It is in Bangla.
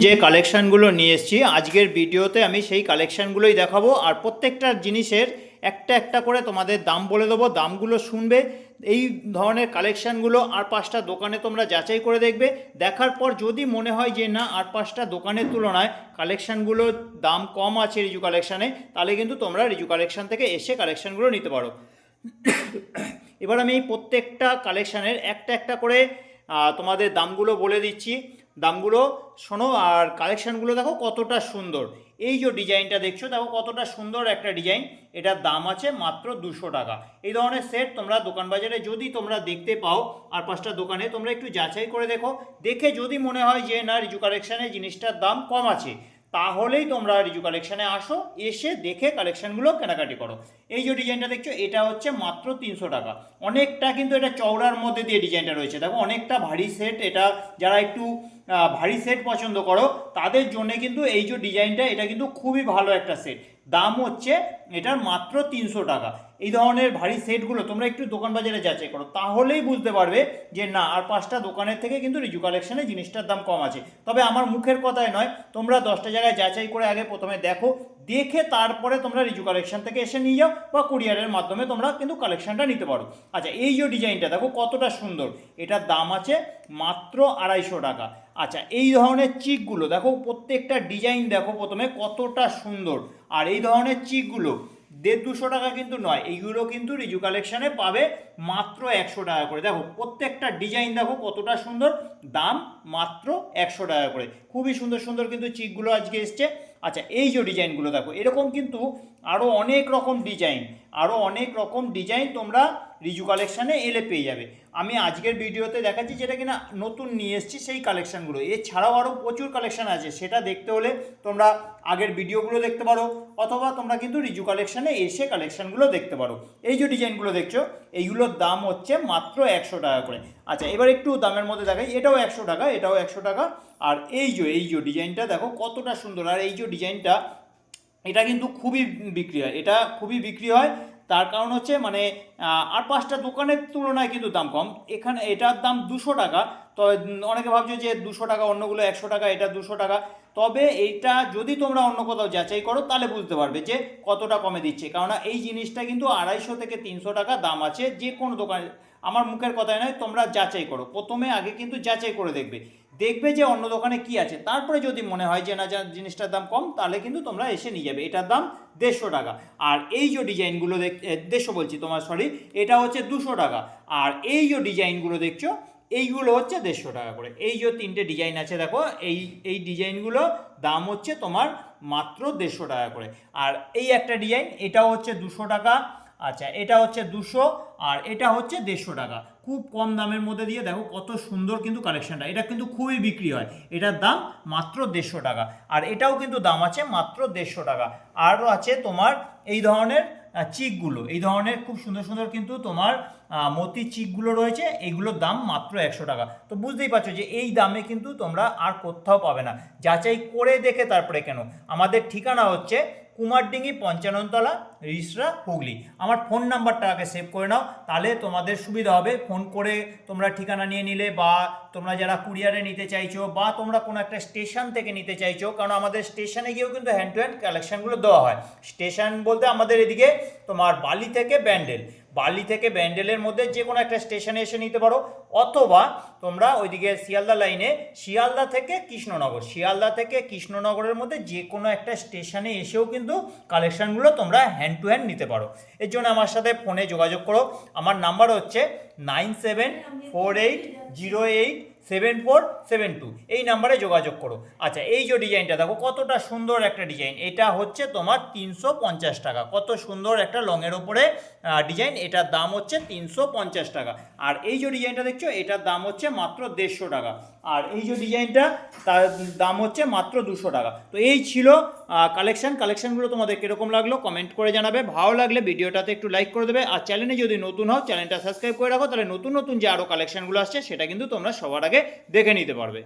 যে কালেকশানগুলো নিয়ে এসেছি, আজকের ভিডিওতে আমি সেই কালেকশানগুলোই দেখাবো। আর প্রত্যেকটা জিনিসের একটা একটা করে তোমাদের দাম বলে দেবো, দামগুলো শুনবে। এই ধরনের কালেকশানগুলো আর পাঁচটা দোকানে তোমরা যাচাই করে দেখবে। দেখার পর যদি মনে হয় যে না, আর পাঁচটা দোকানের তুলনায় কালেকশানগুলোর দাম কম আছে রিজু কালেকশানে তাহলে কিন্তু তোমরা রিজু কালেকশান থেকে এসে কালেকশানগুলো নিতে পারো। এবার আমি প্রত্যেকটা কালেকশানের একটা একটা করে তোমাদের দামগুলো বলে দিচ্ছি। দামগুলো শোনো, আর কালেকশানগুলো দেখো কতটা সুন্দর। এই যে ডিজাইনটা দেখছ, দেখো কতটা সুন্দর একটা ডিজাইন। এটার দাম আছে মাত্র দুশো টাকা। এই ধরনের সেট তোমরা দোকান বাজারে যদি তোমরা দেখতে পাও, আর পাঁচটা দোকানে, তোমরা একটু যাচাই করে দেখো। দেখে যদি মনে হয় যে, না, রিজু কালেকশানে জিনিসটার দাম কম আছে তাহলেই তোমরা রিজু কালেকশানে আসো, এসে দেখে কালেকশানগুলো কেনাকাটি করো। এই যে ডিজাইনটা দেখছ, এটা হচ্ছে মাত্র তিনশো টাকা। অনেকটা কিন্তু এটা চওড়ার মধ্যে দিয়ে ডিজাইনটা রয়েছে। দেখো, অনেকটা ভারী সেট এটা, যারা একটু ভারী সেট পছন্দ করো, তাদের জন্যে কিন্তু এই যে ডিজাইনটা এটা কিন্তু খুবই ভালো একটা সেট দাম হচ্ছে এটার মাত্র তিনশো টাকা। এই ধরনের ভারী সেটগুলো তোমরা একটু দোকান বাজারে যাচাই করো, তাহলেই বুঝতে পারবে যে না, আর পাঁচটা দোকানের থেকে কিন্তু রিজু কালেকশনে জিনিসটার দাম কম আছে। তবে আমার মুখের কথায় নয়, তোমরা দশটা জায়গায় যাচাই করে আগে প্রথমে দেখো দেখে তারপরে তোমরা রিজু কালেকশন থেকে এসে নিয়ে যাও বা কুরিয়ারের মাধ্যমে তোমরা কিন্তু কালেকশনটা নিতে পারো। আচ্ছা এই যে ডিজাইনটা, দেখো কতটা সুন্দর। এটার দাম আছে মাত্র আড়াইশো টাকা। আচ্ছা এই ধরনের চিকগুলো, দেখো প্রত্যেকটা ডিজাইন দেখো প্রথমে কতটা সুন্দর। আর এই ধরনের চিকগুলো দেড় দুশো টাকা কিন্তু নয়, এইগুলো কিন্তু রিজু কালেকশানে পাবে মাত্র একশো টাকা করে। দেখো প্রত্যেকটা ডিজাইন দেখো কতটা সুন্দর, দাম মাত্র একশো টাকা করে। খুবই সুন্দর সুন্দর কিন্তু চিকগুলো আজকে এসছে। আচ্ছা এই যে ডিজাইনগুলো দেখো, এরকম কিন্তু আরও অনেক রকম ডিজাইন আরও অনেক রকম ডিজাইন তোমরা রিজু কালেকশানে এলে পেয়ে যাবে। আমি আজকের ভিডিওতে দেখাচ্ছি যেটা কিনা নতুন নিয়ে এসেছি সেই কালেকশানগুলো এছাড়াও আরও প্রচুর কালেকশান আছে, সেটা দেখতে হলে তোমরা আগের ভিডিওগুলো দেখতে পারো, অথবা তোমরা কিন্তু রিজু কালেকশানে এসে কালেকশানগুলো দেখতে পারো। এই যে ডিজাইনগুলো দেখছ, এইগুলোর দাম হচ্ছে মাত্র একশো টাকা করে। আচ্ছা এবার একটু দামের মধ্যে দেখাই। এটাও একশো টাকা, এটাও একশো টাকা। আর এই যে এই যে ডিজাইনটা, দেখো কতটা সুন্দর। আর এই যে ডিজাইনটা, এটা কিন্তু খুবই বিক্রি হয়। এটা খুবই বিক্রি হয়। তার কারণ হচ্ছে মানে আর পাঁচটা দোকানের তুলনায় কিন্তু দাম কম। এখানে এটার দাম দুশো টাকা। তো অনেকে ভাবছ যে দুশো টাকা, অন্যগুলো একশো টাকা, এটা দুশো টাকা। তবে এইটা যদি তোমরা অন্য কোথাও যাচাই করো, তাহলে বুঝতে পারবে যে কতটা কমে দিচ্ছে। কেননা এই জিনিসটা কিন্তু আড়াইশো থেকে তিনশো টাকা দাম আছে যে কোনো দোকানে। আমার মুখের কথায় নয়, তোমরা যাচাই করো। প্রথমে আগে কিন্তু যাচাই করে দেখবে। দেখবে যে অন্য দোকানে কি আছে। তারপরে যদি মনে হয় যে, না জিনিসটার দাম কম, তাহলে কিন্তু তোমরা এসে নিয়ে যাবে। এটার দাম দেড়শো টাকা। আর এই যে ডিজাইনগুলো দেখ দেড়শো বলছি তোমার সরি এটা হচ্ছে দুশো টাকা। আর এই যে ডিজাইনগুলো দেখছ, এইগুলো হচ্ছে দেড়শো টাকা করে। এই যে তিনটে ডিজাইন আছে, দেখো, এই এই ডিজাইনগুলো দাম হচ্ছে তোমার মাত্র দেড়শো টাকা করে। আর এই একটা ডিজাইন, এটাও হচ্ছে দুশো টাকা। আচ্ছা এটা হচ্ছে দুশো আর এটা হচ্ছে দেড়শো টাকা। খুব কম দামের মধ্যে দিয়ে দেখো কত সুন্দর কিন্তু কালেকশনটা এটা কিন্তু খুবই বিক্রি হয়। এটার দাম মাত্র দেড়শো টাকা। আর এটাও কিন্তু দাম আছে মাত্র দেড়শো টাকা। আরও আছে তোমার এই ধরনের চিকগুলো। এই ধরনের খুব সুন্দর সুন্দর কিন্তু তোমার মতি চিকগুলো রয়েছে। এইগুলোর দাম মাত্র একশো টাকা। তো বুঝতেই পারছ যে এই দামে কিন্তু তোমরা আর কোথাও পাবে না। যাচাই করে দেখে তারপরে কেন। আমাদের ঠিকানা হচ্ছে কুমারডিঙ্গি পঞ্চাননতলা, রিসরা, হুগলি। আমার ফোন নাম্বারটা আগে সেভ করে নাও, তাহলে তোমাদের সুবিধা হবে। ফোন করে তোমরা ঠিকানা নিয়ে নিলে, বা তোমরা যারা কুরিয়ারে নিতে চাইছো, বা তোমরা কোনো একটা স্টেশন থেকে নিতে চাইছো, কারণ আমাদের স্টেশনে গিয়েও কিন্তু হ্যান্ড টু হ্যান্ড কালেকশানগুলো দেওয়া হয়। স্টেশন বলতে আমাদের এদিকে তোমার বালি থেকে ব্যান্ডেল। বালি থেকে ব্যান্ডেলের মধ্যে যে কোনো একটা স্টেশনে এসে নিতে পারো, অথবা তোমরা ওইদিকে শিয়ালদা লাইনে, শিয়ালদা থেকে কৃষ্ণনগর, শিয়ালদা থেকে কৃষ্ণনগরের মধ্যে যে কোনো একটা স্টেশনে এসেও কিন্তু কালেকশানগুলো তোমরা হ্যান্ড টু হ্যান্ড নিতে পারো। এর জন্য আমার সাথে ফোনে যোগাযোগ করো। আমার নাম্বার হচ্ছে nine seven four eight zero eight seven four seven two এই নাম্বারে যোগাযোগ করো। আচ্ছা এই যে ডিজাইনটা, দেখো কতটা সুন্দর একটা ডিজাইন। এটা হচ্ছে তোমার তিনশো পঞ্চাশ টাকা। কত সুন্দর একটা লংয়ের ওপরে ডিজাইন। এটার দাম হচ্ছে তিনশো পঞ্চাশ টাকা। আর এই যে ডিজাইনটা দেখছ, এটার দাম হচ্ছে মাত্র দেড়শো টাকা। আর এই যে ডিজাইনটা, তার দাম হচ্ছে মাত্র দুশো টাকা। তো এই ছিল কালেকশান কালেকশানগুলো তোমাদের কীরকম লাগল কমেন্ট করে জানাবে। ভালো লাগলে ভিডিওটাতে একটু লাইক করে দেবে। আর চ্যানেলে যদি নতুন হও চ্যানেলটা সাবস্ক্রাইব করে রাখো। তাহলে নতুন নতুন যে আরও কালেকশনগুলো আসছে, সেটা কিন্তু তোমরা সবার আগে দেখে নিতে পারবে।